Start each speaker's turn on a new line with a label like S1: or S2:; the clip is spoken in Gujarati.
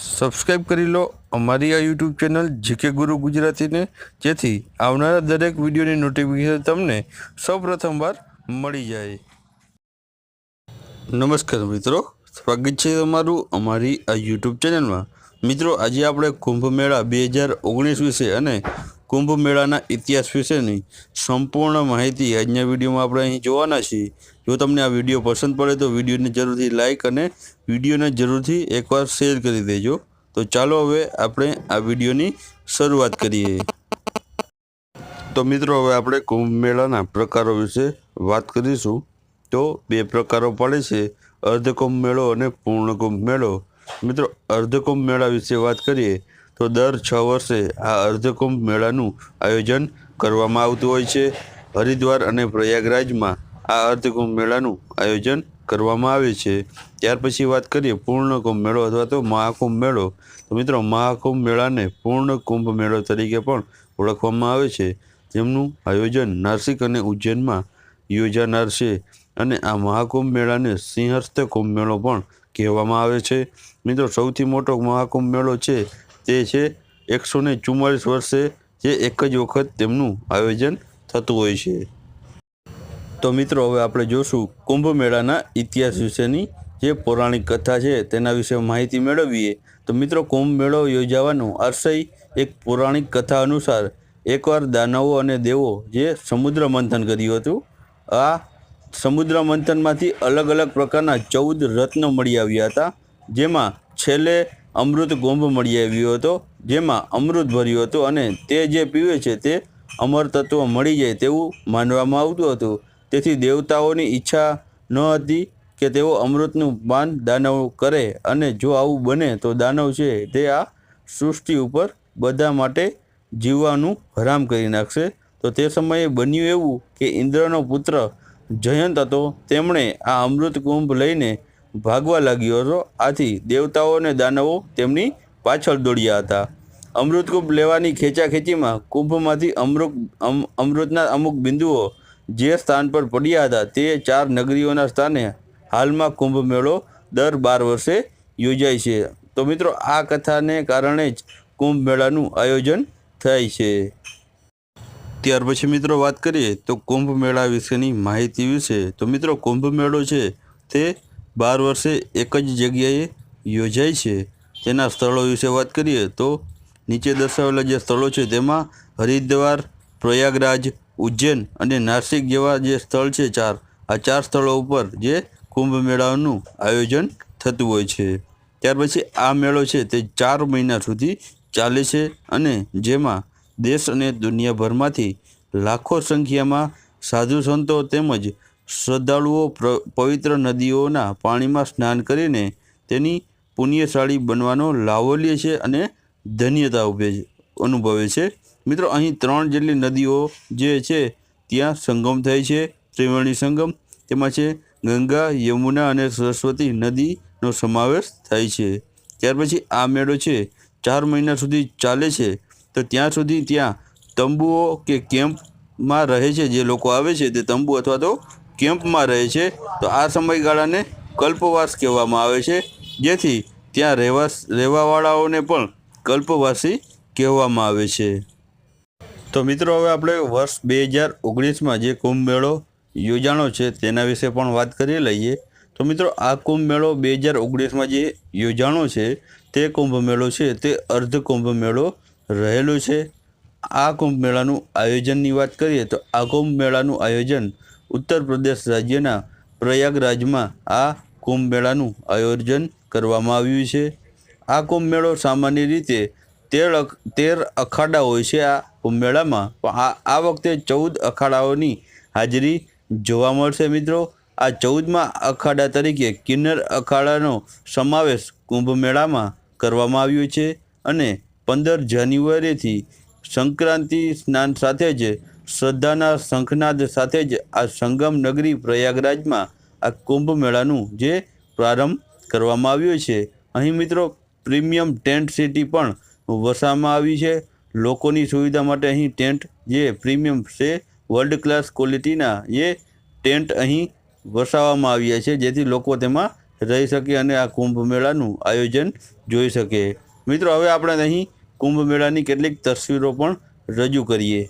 S1: સબસ્ક્રાઈબ કરી લો અમારી આ યુટ્યુબ ચેનલ જીકે ગુરુ ગુજરાતીને. જેથી આવનારા દરેક વિડીયોની નોટિફિકેશન તમને સૌપ્રથમવાર મળી જાય. નમસ્કાર મિત્રો, સ્વાગત છે તમારું અમારી આ યુટ્યુબ ચેનલમાં. મિત્રો, આજે આપણે કુંભ મેળા બે હજાર ઓગણીસ વિશે અને કુંભ મેળાના ઇતિહાસ વિશેની સંપૂર્ણ માહિતી આજના વિડીયોમાં આપણે અહીં જોવાના છીએ. જો તમને આ વીડિયો પસંદ પડે તો વિડીયોને જરૂરથી લાઇક અને વિડીયોને જરૂરથી એકવાર શેર કરી દેજો. તો ચાલો હવે આપણે આ વિડીયોની શરૂઆત કરીએ. તો મિત્રો, હવે આપણે કુંભ મેળાના પ્રકારો વિશે વાત કરીશું. તો બે પ્રકારો પડે છે. અર્ધકુંભ મેળો અને પૂર્ણ કુંભ મેળો મિત્રો અર્ધકુંભ મેળા વિશે વાત કરીએ. તો દર છ વર્ષે આ અર્ધકુંભ મેળાનું આયોજન કરવામાં આવતું હોય છે. હરિદ્વાર અને પ્રયાગરાજમાં આ અર્ધકુંભ મેળાનું આયોજન કરવામાં આવે છે. ત્યાર પછી વાત કરીએ પૂર્ણ કુંભ મેળો અથવા તો મહાકુંભ મેળો. તો મિત્રો, મહાકુંભ મેળાને પૂર્ણ કુંભ મેળો તરીકે પણ ઓળખવામાં આવે છે. જેમનું આયોજન નાસિક અને ઉજ્જૈનમાં યોજાનાર છે અને આ મહાકુંભ મેળાને સિંહસ્થ કુંભ મેળો પણ કહેવામાં આવે છે. મિત્રો, સૌથી મોટો મહાકુંભ મેળો છે તે છે એકસો ને ચુમ્માલીસ વર્ષે જે એક જ વખત તેમનું આયોજન થતું હોય છે. તો મિત્રો, હવે આપણે જોશું કુંભ મેળાના ઇતિહાસ વિશેની જે પૌરાણિક કથા છે તેના વિશે માહિતી મેળવીએ. તો મિત્રો કુંભ મેળો યોજાવાનો આશય એક પૌરાણિક કથા અનુસાર એકવાર દાનવો અને દેવો જે સમુદ્ર મંથન કર્યું હતું, આ સમુદ્ર મંથનમાંથી અલગ અલગ પ્રકારના ચૌદ રત્નો મળી આવ્યા હતા, જેમાં છેલ્લે અમૃત કુંભ મળી આવ્યો હતો, જેમાં અમૃત ભર્યું હતું અને તે જે પીવે છે તે અમર તત્વ મળી જાય તેવું માનવામાં આવતું હતું. તેથી દેવતાઓની ઈચ્છા ન હતી કે તેઓ અમૃતનું પાન દાનવ કરે અને જો આવું બને તો દાનવ છે તે આ સૃષ્ટિ ઉપર બધા માટે જીવવાનું હરામ કરી નાખશે. તો તે સમયે બન્યું એવું કે ઇન્દ્રનો પુત્ર જયંત હતો, તેમણે આ અમૃત કુંભ લઈને ભાગવા લાગ્યો હતો. આથી દેવતાઓ અને દાનવો તેમની પાછળ દોડ્યા હતા. અમૃત કુંભ લેવાની ખેંચાખેંચીમાં કુંભમાંથી અમૃત અમ- અમૃતના અમુક બિંદુઓ જે સ્થાન પર પડ્યા હતા તે ચાર નગરીઓના સ્થાને હાલમાં કુંભ મેળો દર બાર વર્ષે યોજાય છે. તો મિત્રો, આ કથાને કારણે જ કુંભ મેળાનું આયોજન થાય છે. ત્યાર પછી મિત્રો વાત કરીએ તો કુંભ મેળા વિશેની માહિતી વિશે. તો મિત્રો કુંભ મેળો છે તે બાર વર્ષે એક જ જગ્યાએ યોજાય છે. તેના સ્થળો વિશે વાત કરીએ તો નીચે દર્શાવેલા જે સ્થળો છે તેમાં હરિદ્વાર, પ્રયાગરાજ, ઉજ્જૈન અને નાસિક જેવા જે સ્થળ છે ચાર, આ ચાર સ્થળો ઉપર જે કુંભ મેળાનું આયોજન થતું હોય છે. ત્યાર પછી આ મેળો છે તે ચાર મહિના સુધી ચાલે છે અને જેમાં દેશ અને દુનિયાભરમાંથી લાખો સંખ્યામાં સાધુ સંતો તેમજ શ્રદ્ધાળુઓ પવિત્ર નદીઓના પાણીમાં સ્નાન કરીને તેની પુણ્યશાળી બનવાનો લાવો લે છે અને ધન્યતા ઉભે છે, અનુભવે છે. મિત્રો, અહીં ત્રણ જેટલી નદીઓ જે છે, ત્યાં સંગમ થાય છે, ત્રિવેણી સંગમ, તેમાં છે ગંગા, યમુના અને સરસ્વતી નદીનો સમાવેશ થાય છે. ત્યાર પછી આ મેળો છે, ચાર મહિના સુધી ચાલે છે. તો ત્યાં સુધી ત્યાં તંબુઓ કે કેમ્પમાં રહે છે, જે લોકો આવે છે તે તંબુ અથવા તો કેમ્પમાં રહે છે, તો આ સમયગાળાને કલ્પવાસ કહેવામાં આવે છે. જેથી ત્યાં રહેવા રહેવાવાળાઓને પણ કલ્પવાસી કહેવામાં આવે છે. તો મિત્રો, હવે આપણે વર્ષ બે હજાર ઓગણીસમાં જે કુંભ મેળો યોજાણો છે, તેના વિશે પણ વાત કરી લઈએ. તો મિત્રો, આ કુંભ મેળો બે હજાર ઓગણીસમાં જે યોજાણો છે, તે કુંભ મેળો છે, તે અર્ધ કુંભ મેળો રહેલો છે. આ કુંભ મેળાનું આયોજનની વાત કરીએ, તો આ કુંભ મેળાનું આયોજન ઉત્તર પ્રદેશ રાજ્યના પ્રયાગરાજમાં આ કુંભ મેળાનું આયોજન કરવામાં આવ્યું છે. આ કુંભ મેળો સામાન્ય રીતે તેર તેર અખાડા હોય છે. આ કુંભ મેળામાં પણ આ આ વખતે ચૌદ અખાડાઓની હાજરી જોવા મળશે મિત્રો. આ ચૌદમાં અખાડા તરીકે કિન્નર અખાડાનો સમાવેશ કુંભ મેળામાં કરવામાં આવ્યો છે અને પંદર જાન્યુઆરીથી સંક્રાંતિ સ્નાન સાથે જ શ્રદ્ધાના શંખનાદ સાથે જ આ સંગમ નગરી પ્રયાગરાજમાં આ કુંભ મેળાનું જે પ્રારંભ કરવામાં આવ્યો છે. અહીં મિત્રો પ્રીમિયમ ટેન્ટ સિટી પણ વસાવવામાં આવી છે. લોકોની સુવિધા માટે અહીં ટેન્ટ જે પ્રીમિયમ છે, વર્લ્ડ ક્લાસ ક્વોલિટીના એ ટેન્ટ અહીં વસાવવામાં આવ્યા છે, જેથી લોકો તેમાં રહી શકે અને આ કુંભ મેળાનું આયોજન જોઈ શકે. મિત્રો, હવે આપણે અહીં કુંભ મેળાની કેટલીક તસવીરો પણ રજૂ કરીએ.